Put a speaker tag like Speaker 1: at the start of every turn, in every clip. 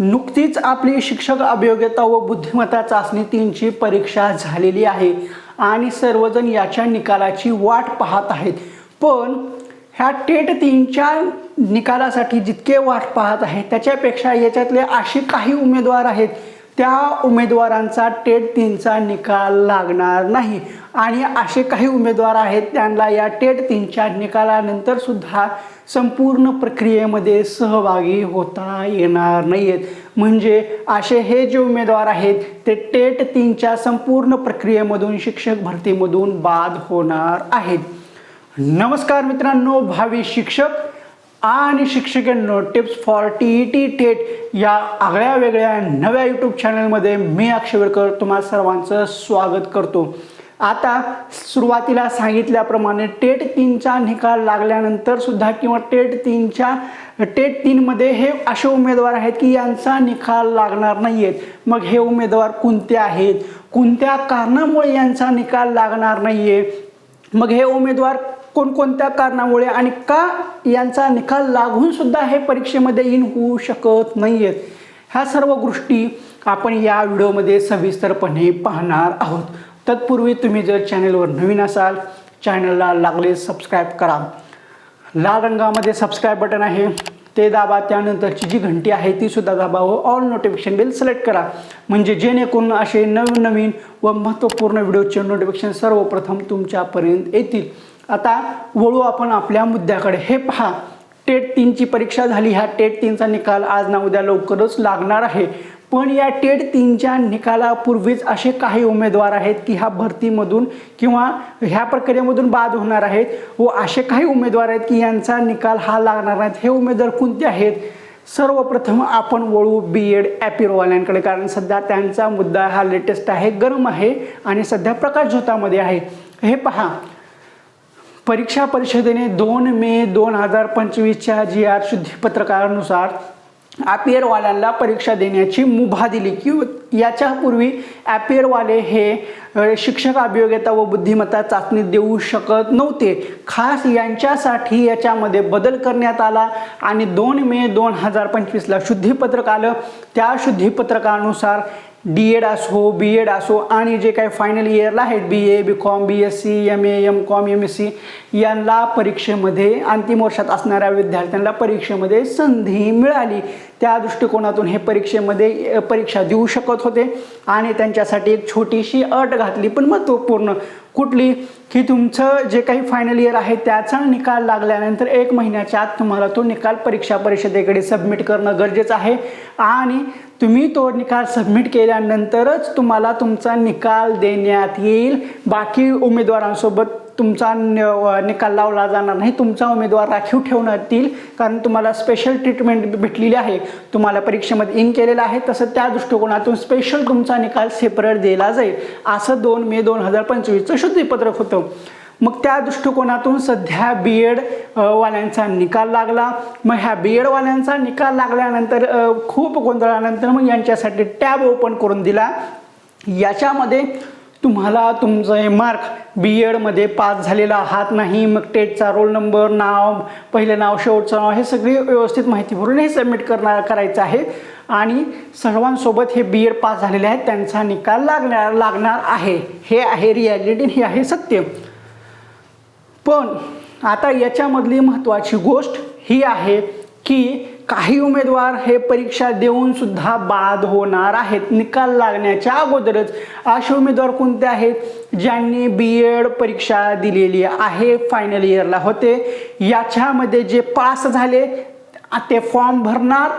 Speaker 1: नुकतीच आपली शिक्षक अभियोग्यता व बुद्धिमत्ता चाचणी तीनची परीक्षा झालेली आहे आणि सर्वजण याच्या निकालाची वाट पाहत आहेत. पण ह्या टेट तीनच्या निकालासाठी जितके वाट पाहत आहेत त्याच्यापेक्षा याच्यातले असे काही उमेदवार आहेत त्या उमेदवारांचा टेट तीनचा निकाल लागणार नाही. आणि असे काही उमेदवार आहेत त्यांना या टेट तीनच्या निकालानंतर सुद्धा संपूर्ण प्रक्रियेमध्ये सहभागी होता येणार नाही आहेत म्हणजे असे हे जे उमेदवार आहेत ते टेट तीनच्या संपूर्ण प्रक्रियेमधून शिक्षक भरतीमधून बाद होणार आहेत. नमस्कार मित्रांनो भावी शिक्षक आणि शिक्षकांनो tips for T E T TET या आगळ्या वेगळ्या नव्या यूट्यूब चॅनलमध्ये मी अक्षयवेळकर तुम्हा सर्वांचं स्वागत करतो. आता सुरुवातीला सांगितल्याप्रमाणे टेट तीनचा निकाल लागल्यानंतर सुद्धा किंवा टेट तीनच्या टेट तीनमध्ये हे असे उमेदवार आहेत की यांचा निकाल लागणार नाही आहेत मग हे उमेदवार कोणते आहेत? कोणत्या कारणामुळे यांचा निकाल लागणार नाही आहे मग हे उमेदवार कोणकोणत्या कारणामुळे आणि का यांचा निकाल लागून सुद्धा हे परीक्षेमध्ये इन होऊ शकत नाही आहेत ह्या सर्व गोष्टी आपण या व्हिडिओमध्ये सविस्तरपणे पाहणार आहोत. तत्पूर्वी तुम्ही जर चॅनलवर नवीन असाल चॅनलला लागले सबस्क्राईब करा. लाल रंगामध्ये सबस्क्राईब बटन आहे. ते दाबा. त्यानंतरची जी घंटी आहे ती सुद्धा दाबा व ऑल नोटिफिकेशन बिल सिलेक्ट करा. म्हणजे जेणेकरून असे नवनवीन व महत्त्वपूर्ण व्हिडिओचे नोटिफिकेशन सर्वप्रथम तुमच्यापर्यंत येतील. आता वळू आपण आपल्या मुद्द्याकडे. हे पहा टेट तीनची परीक्षा झाली. ह्या टेट तीनचा निकाल आज ना उद्या लवकरच लागणार आहे. पण या टेट तीनच्या निकालापूर्वीच असे काही उमेदवार आहेत की ह्या भरतीमधून किंवा ह्या प्रक्रियेमधून बाद होणार आहेत व असे काही उमेदवार आहेत की यांचा निकाल हा लागणार नाहीत. हे उमेदवार कोणते आहेत? सर्वप्रथम आपण वळू बी एड ॲपिरोवाल्यांकडे कारण सध्या त्यांचा मुद्दा हा लेटेस्ट आहे गरम आहे आणि सध्या प्रकाशझोतामध्ये आहे. हे पहा परीक्षा परिषदेने दोन मे दोन हजार पंचवीसच्या जी आर शुद्धीपत्रकानुसार ॲपियरवाल्यांना परीक्षा देण्याची मुभा दिली. की याच्यापूर्वी ॲपियरवाले हे शिक्षक अभियोग्यता व बुद्धिमत्ता चाचणी देऊ शकत नव्हते. खास यांच्यासाठी याच्यामध्ये बदल करण्यात आला आणि दोन मे दोन हजार पंचवीसला शुद्धीपत्रक आलं. त्या शुद्धीपत्रकानुसार डी एड असो बी एड असो आणि जे काही फायनल इयरला आहेत B A B Com B S C M A M Com M S C यांना परीक्षेमध्ये अंतिम वर्षात असणाऱ्या विद्यार्थ्यांना परीक्षेमध्ये संधी मिळाली. त्या दृष्टिकोनातून हे परीक्षेमध्ये परीक्षा देऊ शकत होते. आणि त्यांच्यासाठी एक छोटीशी अट घातली पण महत्त्वपूर्ण कुठली? की तुमचं जे काही फायनल इयर आहे त्याचा निकाल लागल्यानंतर एक महिन्याच्या आत तुम्हाला तो निकाल परीक्षा परिषदेकडे सबमिट करणं गरजेचं आहे. आणि तुम्ही तो निकाल सबमिट केल्यानंतरच तुम्हाला तुमचा निकाल देण्यात येईल. बाकी उमेदवारांसोबत तुमचा न- निकाल लावला जाणार नाही. तुमचा उमेदवार राखीव ठेवण्यात येईल कारण तुम्हाला स्पेशल ट्रीटमेंट भेटलेली आहे. तुम्हाला परीक्षेमध्ये इन केलेलं आहे तसं त्या दृष्टिकोनातून स्पेशल तुमचा निकाल सेपरेट दिला जाईल. असं दोन मे दोन हजार पंचवीसचं शुद्धीपत्रक होतं. मग त्या दृष्टिकोनातून सध्या बी एड वाल्यांचा निकाल लागला. मग ह्या बी एडवाल्यांचा निकाल लागल्यानंतर खूप गोंधळानंतर मग यांच्यासाठी टॅब ओपन करून दिला. याच्यामध्ये तुम्हाला तुमचं हे मार्क बी एडमध्ये पास झालेला आहात नाही मग टेटचा रोल नंबर नाव पहिलं नाव शेवटचं नाव हे सगळी व्यवस्थित माहिती भरून हे सबमिट करणार करायचं आहे. आणि सर्वांसोबत हे बी एड पास झालेले आहेत त्यांचा निकाल लागणार लागणार आहे. हे आहे रिॲलिटी हे आहे सत्य. पण आता याच्यामधली महत्त्वाची गोष्ट ही आहे की काही उमेदवार हे परीक्षा देऊन सुद्धा बाद होणार आहेत. निकाल लागण्याच्या अगोदरच असे उमेदवार कोणते आहेत? ज्यांनी बी एड परीक्षा दिलेली आहे फायनल इयरला होते. याच्यामध्ये जे पास झाले ते फॉर्म भरणार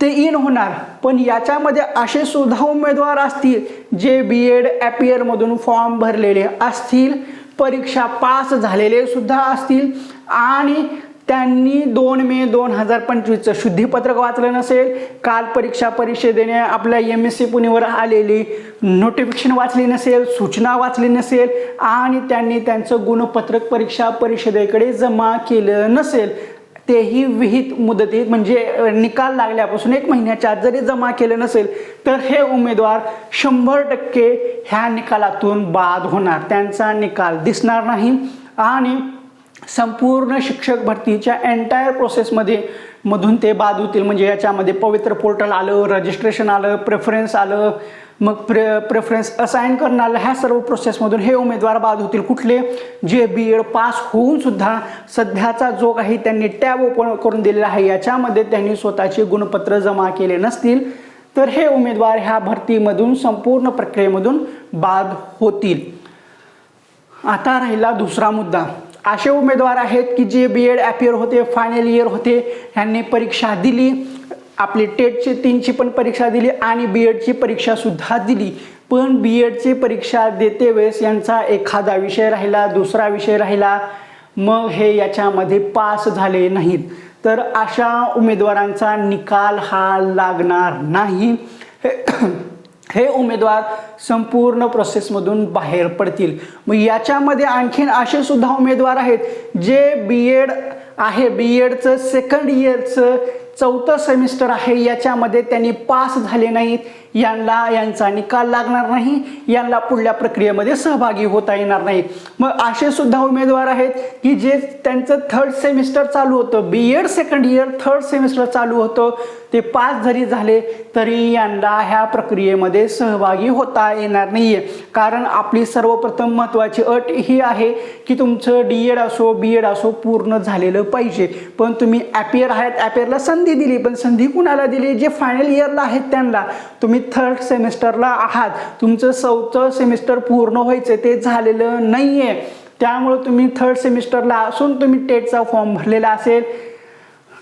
Speaker 1: ते इन होणार. पण याच्यामध्ये असे सुद्धा उमेदवार असतील जे बी एड ॲपियरमधून फॉर्म भरलेले असतील परीक्षा पास झालेले सुद्धा असतील आणि त्यांनी दोन मे दोन हजार पंचवीसचं शुद्धीपत्रक वाचलं नसेल काल परीक्षा परिषदेने आपल्या एम एस सी पुणेवर आलेली नोटिफिकेशन वाचली नसेल सूचना वाचली नसेल आणि त्यांनी त्यांचं गुणपत्रक परीक्षा परिषदेकडे जमा केलं नसेल तेही विहित मुदतीत म्हणजे निकाल लागल्यापासून एक महिन्याच्या आत जरी जमा केलं नसेल तर हे उमेदवार शंभर टक्के ह्या निकालातून बाद होणार. त्यांचा निकाल दिसणार नाही आणि संपूर्ण शिक्षक भरतीच्या एंटायर प्रोसेसमध्ये मधून ते बाद होतील. म्हणजे याच्यामध्ये पवित्र पोर्टल आलं रजिस्ट्रेशन आलं प्रेफरन्स आलं मग प्रे प्रेफरन्स असाईन करणं आलं ह्या सर्व प्रोसेसमधून हे उमेदवार बाद होतील. कुठले? जे बी एड पास होऊन सुद्धा सध्याचा जो काही त्यांनी टॅब ओपन करून दिलेला आहे याच्यामध्ये त्यांनी स्वतःचे गुणपत्र जमा केले नसतील तर हे उमेदवार ह्या भरतीमधून संपूर्ण प्रक्रियेमधून बाद होतील. आता राहिला दुसरा मुद्दा. असे उमेदवार आहेत की जे बी एड ॲपियर होते फायनल इयर होते यांनी परीक्षा दिली. आपली टेटची तीनची पण परीक्षा दिली आणि बी एडची परीक्षासुद्धा दिली. पण बी एडची परीक्षा देते वेळेस यांचा एखादा विषय राहिला दुसरा विषय राहिला मग हे याच्यामध्ये पास झाले नाहीत. तर अशा उमेदवारांचा निकाल हा लागणार नाही. हे उमेदवार संपूर्ण प्रोसेसमधून बाहेर पडतील. मग याच्यामध्ये आणखीन असे सुद्धा उमेदवार आहेत जे बी एड आहे. बी एडचं सेकंड इयरचं चौथं सेमिस्टर आहे. याच्यामध्ये त्यांनी पास झाले नाहीत. यांना यांचा निकाल लागणार नाही. यांना पुढल्या प्रक्रियेमध्ये सहभागी होता येणार नाही. मग असे सुद्धा उमेदवार आहेत की जे त्यांचं थर्ड सेमिस्टर चालू होतं. B Ed second year third semester चालू होतं. ते पास जरी झाले तरी यांना ह्या प्रक्रियेमध्ये सहभागी होता येणार नाही आहे कारण आपली सर्वप्रथम महत्त्वाची अट ही आहे की तुमचं डी एड असो बी एड असो पूर्ण झालेलं पाहिजे. पण तुम्ही ॲपियर आहेत ॲपियरला संधी दिली पण संधी कुणाला दिली? जे फायनल इयरला आहेत त्यांना. तुम्ही थर्ड सेमिस्टरला आहात. तुमचं चौथं सेमिस्टर पूर्ण व्हायचं ते झालेलं नाही आहे त्यामुळं तुम्ही थर्ड सेमिस्टरला असून तुम्ही टेटचा फॉर्म भरलेला असेल.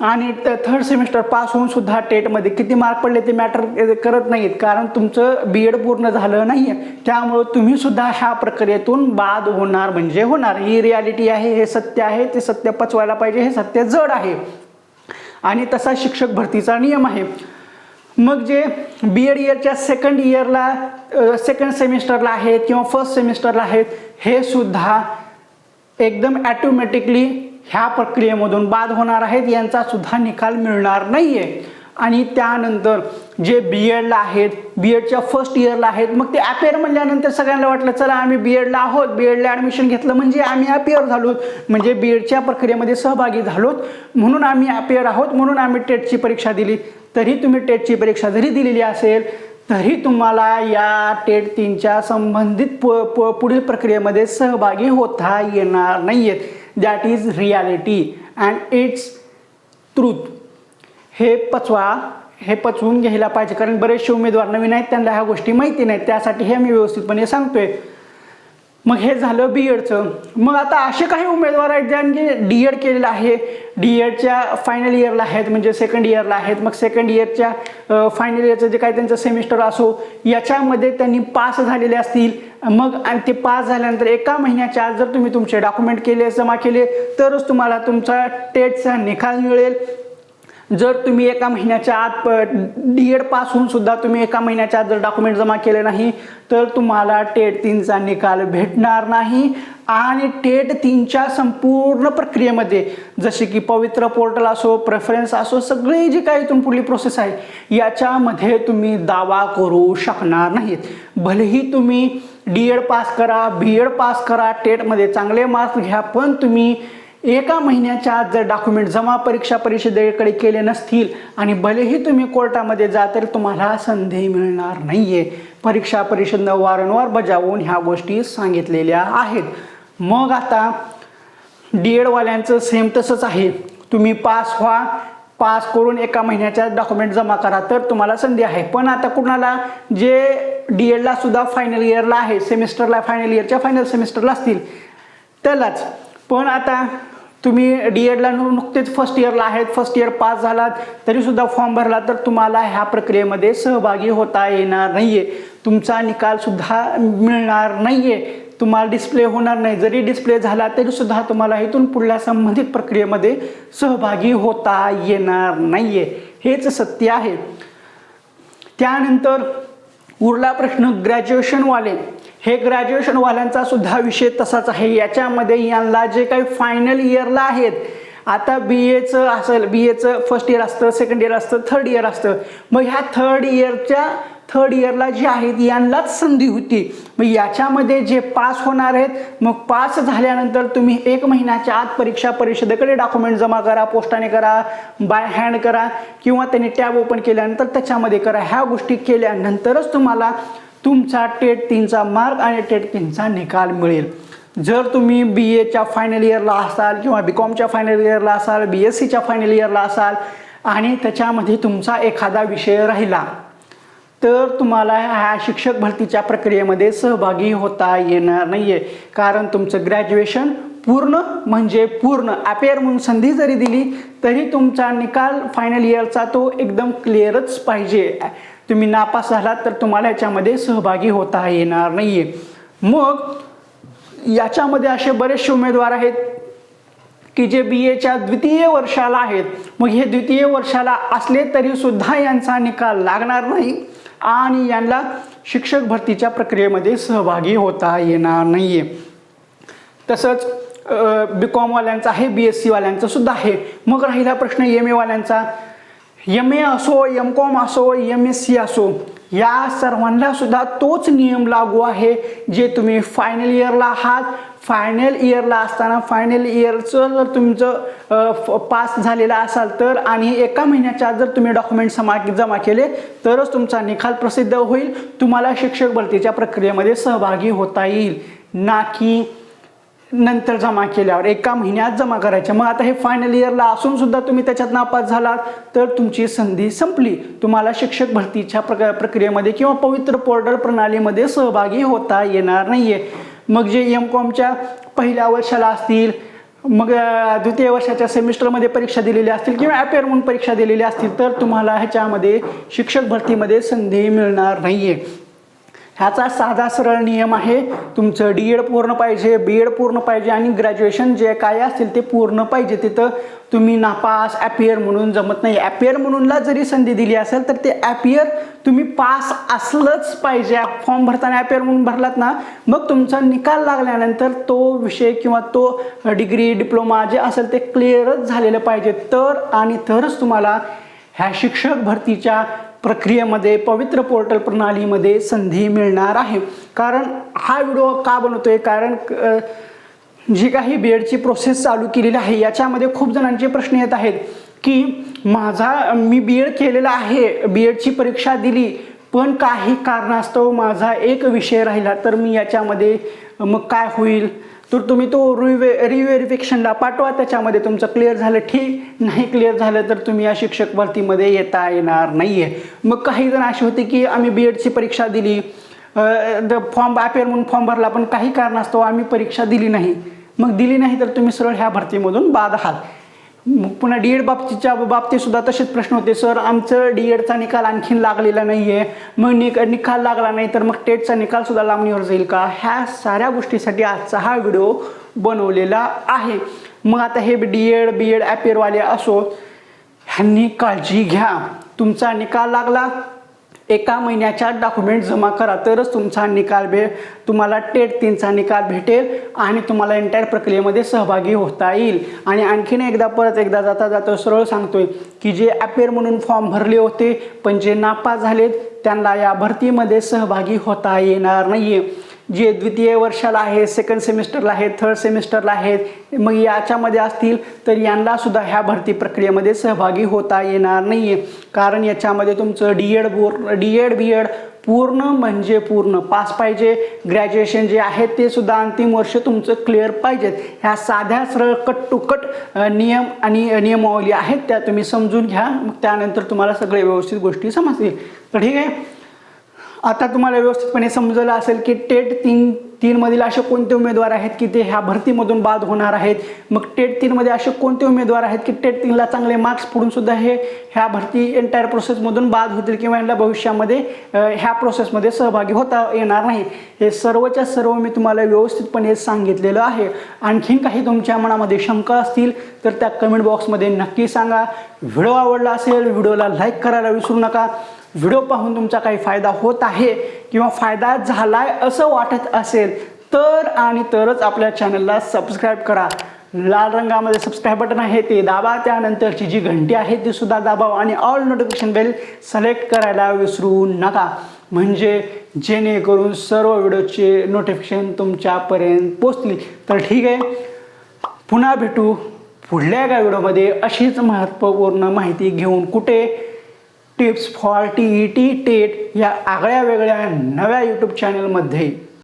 Speaker 1: आणि थर्ड सेमिस्टर पास होऊन सुद्धा टेटमध्ये किती मार्क पडले ते मॅटर करत नाहीत. कारण तुमचं बी एड पूर्ण झालं नाही आहे त्यामुळं तुम्ही सुद्धा ह्या प्रक्रियेतून बाद होणार म्हणजे होणार. ही रियालिटी आहे हे सत्य आहे ते सत्य पचवायला पाहिजे हे सत्य जड आहे. आणि तसा शिक्षक भरतीचा नियम आहे. मग जे बी एड इयरच्या सेकंड इयरला सेकंड सेमिस्टरला आहेत किंवा फर्स्ट सेमिस्टरला आहेत हे सुद्धा एकदम ॲटोमॅटिकली ह्या प्रक्रियेमधून बाद होणार आहेत. यांचा सुद्धा निकाल मिळणार नाही आहे आणि त्यानंतर जे बी एडला आहेत बी एडच्या फर्स्ट इयरला आहेत मग ते अपेअर म्हणल्यानंतर सगळ्यांना वाटलं चला आम्ही बी एडला आहोत. बी एडला ॲडमिशन घेतलं म्हणजे आम्ही अपेअर झालो. म्हणजे बी एडच्या प्रक्रियेमध्ये सहभागी झालोत. म्हणून आम्ही अपेअर आहोत. म्हणून आम्ही टेटची परीक्षा दिली. तरी तुम्ही टेटची परीक्षा जरी दिलेली असेल तरी तुम्हाला या टेट तीनच्या संबंधित प प पुढील प्रक्रियेमध्ये सहभागी होता येणार नाही आहेत that is reality and it's truth हे पचवा हे पचवून घ्यायला पाहिजे. कारण बरेचसे उमेदवार नवीन आहेत त्यांना ह्या गोष्टी माहिती नाहीत. त्यासाठी हे मी व्यवस्थितपणे सांगतोय. मग हे झालं बी एडचं मग आता असे काही उमेदवार आहेत ज्यांनी डी एड केलेलं आहे. डी एडच्या फायनल इयरला आहेत म्हणजे सेकंड इयरला आहेत. मग सेकंड इयरच्या फायनल इयरचं जे काही त्यांचं सेमिस्टर असो याच्यामध्ये त्यांनी पास झालेले असतील. मग आणि ते पास झाल्यानंतर एका महिन्याच्या आत जर तुम्ही तुमचे डॉक्युमेंट केले जमा केले तरच तुम्हाला तुमचा टेटचा निकाल मिळेल. जर तुम्ही एका महिन्याच्या आत डी एड पास होऊन सुद्धा तुम्ही एका महिन्याच्या आत जर डॉक्युमेंट जमा केले नाही तर तुम्हाला टेट तीनचा निकाल भेटणार नाही. आणि टेट तीनच्या संपूर्ण प्रक्रियेमध्ये जसे की पवित्र पोर्टल असो प्रेफरन्स असो सगळी जी काही इथून पुढली प्रोसेस आहे याच्यामध्ये तुम्ही दावा करू शकणार नाहीत. भलेही तुम्ही डी एड पास करा बी एड पास करा टेटमध्ये चांगले मार्क्स घ्या पण तुम्ही एका महिन्याच्या आत जर डॉक्युमेंट जमा परीक्षा परिषदेकडे केले नसतील आणि भलेही तुम्ही कोर्टामध्ये जा तर तुम्हाला संधी मिळणार नाही आहे परीक्षा परिषदनं वारंवार बजावून ह्या गोष्टी सांगितलेल्या आहेत. मग आता डी एडवाल्यांचं सेम तसंच आहे. तुम्ही पास व्हा. पास करून एका महिन्याच्या डॉक्युमेंट जमा करा तर तुम्हाला संधी आहे. पण आता कुणाला जे डी एडला सुद्धा फायनल इयरला आहे सेमिस्टरला फायनल इयरच्या फायनल सेमिस्टरला असतील त्यालाच. पण आता तुम्ही डी एडला नुकतेच फर्स्ट इयरला आहेत फर्स्ट इयर पास झालात तरीसुद्धा फॉर्म भरला तर तुम्हाला ह्या प्रक्रियेमध्ये सहभागी होता येणार नाही आहे तुमचा निकालसुद्धा मिळणार नाही आहे तुम्हाला डिस्प्ले होणार नाही. जरी डिस्प्ले झाला तरीसुद्धा तुम्हाला इथून पुढल्या संबंधित प्रक्रियेमध्ये सहभागी होता येणार नाही आहे हेच सत्य आहे. त्यानंतर उरला प्रश्न ग्रॅज्युएशनवाले हे ग्रॅज्युएशनवाल्यांचा सुद्धा विषय तसाच आहे. याच्यामध्ये यांना जे काही फायनल इयरला आहेत आता बी एचं असेल बी एचं फर्स्ट इयर असतं सेकंड इयर असतं थर्ड इयर असतं. मग ह्या थर्ड इयरच्या थर्ड इयरला जे आहेत यांनाच संधी होती. मग याच्यामध्ये जे पास होणार आहेत मग पास झाल्यानंतर तुम्ही एक महिन्याच्या आत परीक्षा परिषदेकडे डॉक्युमेंट जमा करा पोस्टाने करा बाय हँड करा किंवा त्यांनी टॅब ओपन केल्यानंतर त्याच्यामध्ये करा. ह्या गोष्टी केल्यानंतरच तुम्हाला तुमचा टेट तीनचा मार्क आणि टेट तीनचा निकाल मिळेल. जर तुम्ही बी एच्या फायनल इयरला असाल किंवा बी कॉमच्या फायनल इयरला असाल बी एस सीच्या फायनल इयरला असाल आणि त्याच्यामध्ये तुमचा एखादा विषय राहिला तर तुम्हाला ह्या शिक्षक भरतीच्या प्रक्रियेमध्ये सहभागी होता येणार नाही आहे कारण तुमचं ग्रॅज्युएशन पूर्ण म्हणजे पूर्ण. अपेअर म्हणून संधी जरी दिली तरी तुमचा निकाल फायनल इयरचा तो एकदम क्लिअरच पाहिजे. तुम्ही नापास झालात तर तुम्हाला याच्यामध्ये सहभागी होता येणार नाही आहे मग याच्यामध्ये असे बरेचसे उमेदवार आहेत की जे बी एच्या द्वितीय वर्षाला आहेत. मग हे द्वितीय वर्षाला असले तरी सुद्धा यांचा निकाल लागणार नाही आणि यांना शिक्षक भरतीच्या प्रक्रियेमध्ये सहभागी होता येणार नाही आहे तसंच बी कॉमवाल्यांचा आहे बी एस सीवाल्यांचा सुद्धा आहे. मग राहिला प्रश्न एम एवाल्यांचा एम ए असो एम कॉम असो एम एस सी असो या सर्वांना सुद्धा तोच नियम लागू आहे जे तुम्ही फायनल इयरला आहात. फायनल इयरला असताना फायनल इयरचं जर तुमचं पास झालेला असाल तर आणि एका महिन्याच्या जर तुम्ही डॉक्युमेंट समा जमा केले तरच तुमचा निकाल प्रसिद्ध होईल. तुम्हाला शिक्षक भरतीच्या प्रक्रियेमध्ये सहभागी होता येईल. ना की नंतर जमा केल्यावर एका महिन्यात जमा करायच्या मग आता हे फायनल इयरला असून सुद्धा तुम्ही त्याच्यात नापास झालात तर तुमची संधी संपली. तुम्हाला शिक्षक भरतीच्या प्रक प्रक्रियेमध्ये किंवा पवित्र पोर्टल प्रणालीमध्ये सहभागी होता येणार नाही आहे मग जे एम कॉमच्या पहिल्या वर्षाला असतील मग द्वितीय वर्षाच्या सेमिस्टरमध्ये परीक्षा दिलेल्या असतील किंवा ॲपेअर म्हणून परीक्षा दिलेल्या असतील तर तुम्हाला ह्याच्यामध्ये शिक्षक भरतीमध्ये संधी मिळणार नाही आहे ह्याचा साधा सरळ नियम आहे तुमचं डी एड पूर्ण पाहिजे बी एड पूर्ण पाहिजे आणि ग्रॅज्युएशन जे काय असतील ते पूर्ण पाहिजे. तिथं तुम्ही नापास ॲपियर म्हणून जमत नाही. ॲपियर म्हणूनला जरी संधी दिली असेल तर ते ॲपियर तुम्ही पास असलंच पाहिजे. फॉर्म भरताना ॲपियर म्हणून भरलात ना मग तुमचा निकाल लागल्यानंतर तो विषय किंवा तो डिग्री डिप्लोमा जे असेल ते क्लिअरच झालेलं पाहिजे. तर आणि तरच तुम्हाला ह्या शिक्षक भरतीच्या प्रक्रियेमध्ये पवित्र पोर्टल प्रणालीमध्ये संधी मिळणार आहे. कारण हा व्हिडिओ का बनवतोय? कारण जी काही बीएडची प्रोसेस चालू केलेली आहे याच्यामध्ये खूप जणांचे प्रश्न येत आहेत की माझा मी बी एड केलेला आहे बी एडची परीक्षा दिली पण काही कारणास्तव माझा एक विषय राहिला तर मी याच्यामध्ये मग काय होईल? तर तुम्ही तो रिवे रिव्हेरिफिकेशनला पाठवा त्याच्यामध्ये तुमचं क्लिअर झालं. ठीक नाही क्लिअर झालं तर तुम्ही या शिक्षक भरतीमध्ये येता येणार नाही आहे मग काही जण असे होते की आम्ही बी एडची परीक्षा दिली. द फॉर्म अपेअर म्हणून फॉर्म भरला पण काही कारणास्तव आम्ही परीक्षा दिली नाही. मग दिली नाही तर तुम्ही सरळ ह्या भरतीमधून बाद आहात. मग पुन्हा डी एड बाबतीच्या बाबतीत सुद्धा तसेच प्रश्न होते. सर आमचं डी एडचा निकाल आणखीन लागलेला नाही आहे मग निक निकाल लागला नाही तर मग टेटचा निकाल सुद्धा लांबणीवर जाईल का? ह्या साऱ्या गोष्टीसाठी आजचा हा व्हिडिओ बनवलेला आहे. मग आता हे डी एड बी एड ॲपेरवाले असो ह्यांनी काळजी घ्या. तुमचा निकाल लागला एका महिन्याच्या डॉक्युमेंट जमा करा तरच तुमचा निकाल भे तुम्हाला टेट तीनचा निकाल भेटेल आणि तुम्हाला एंटायर प्रक्रियेमध्ये सहभागी होता येईल. आणि आणखीन एकदा परत एकदा जाता जाता सरळ सांगतोय की जे अपेअर म्हणून फॉर्म भरले होते पण जे नापास झालेत त्यांना या भरतीमध्ये सहभागी होता येणार नाही आहे जे द्वितीय वर्षाला आहे सेकंड सेमिस्टरला आहेत थर्ड सेमिस्टरला आहेत मग याच्यामध्ये असतील तर यांना सुद्धा ह्या भरती प्रक्रियेमध्ये सहभागी होता येणार नाही आहे कारण याच्यामध्ये तुमचं डी एड बोर डी एड बी एड पूर्ण म्हणजे पूर्ण. पास पाहिजे ग्रॅज्युएशन जे आहे ते सुद्धा अंतिम वर्ष तुमचं क्लिअर पाहिजेत. ह्या साध्या सरळ कट टू कट नियम आणि नियमावली आहेत त्या तुम्ही समजून घ्या. मग त्यानंतर तुम्हाला सगळे व्यवस्थित गोष्टी समजतील. तर ठीक आहे? आता तुम्हाला व्यवस्थितपणे समजलं असेल की टेट तीन तीनमधील असे कोणते उमेदवार आहेत की ते ह्या भरतीमधून बाद होणार आहेत? मग टेट तीनमध्ये असे कोणते उमेदवार आहेत की टेट तीनला चांगले मार्क्स पडून सुद्धा हे ह्या भरती एंटायर प्रोसेसमधून बाद होतील किंवा यांना भविष्यामध्ये ह्या प्रोसेसमध्ये सहभागी होता येणार नाही? हे सर्वच्या सर्व मी तुम्हाला व्यवस्थितपणे सांगितलेलं आहे. आणखीन काही तुमच्या मनामध्ये शंका असतील तर त्या कमेंट बॉक्समध्ये नक्की सांगा. व्हिडिओ आवडला असेल व्हिडिओला लाईक करायला विसरू नका. व्हिडिओ पाहून तुमचा काही फायदा होत आहे किंवा फायदा झालाय असं वाटत असेल तर आणि तरच आपल्या चॅनलला सबस्क्राईब करा. लाल रंगामध्ये सबस्क्राईब बटन आहे ते दाबा. त्यानंतरची जी घंटी आहे ती सुद्धा दाबाव आणि ऑल नोटिफिकेशन बेल सिलेक्ट करायला विसरू नका. म्हणजे जेणेकरून सर्व व्हिडिओचे नोटिफिकेशन तुमच्यापर्यंत पोचली तर ठीक आहे. पुन्हा भेटू पुढल्या एका व्हिडिओमध्ये अशीच महत्त्वपूर्ण माहिती घेऊन कुठे? Tips for T E T TET या आगळ्या वेगळ्या नव्या यूट्यूब चॅनलमध्ये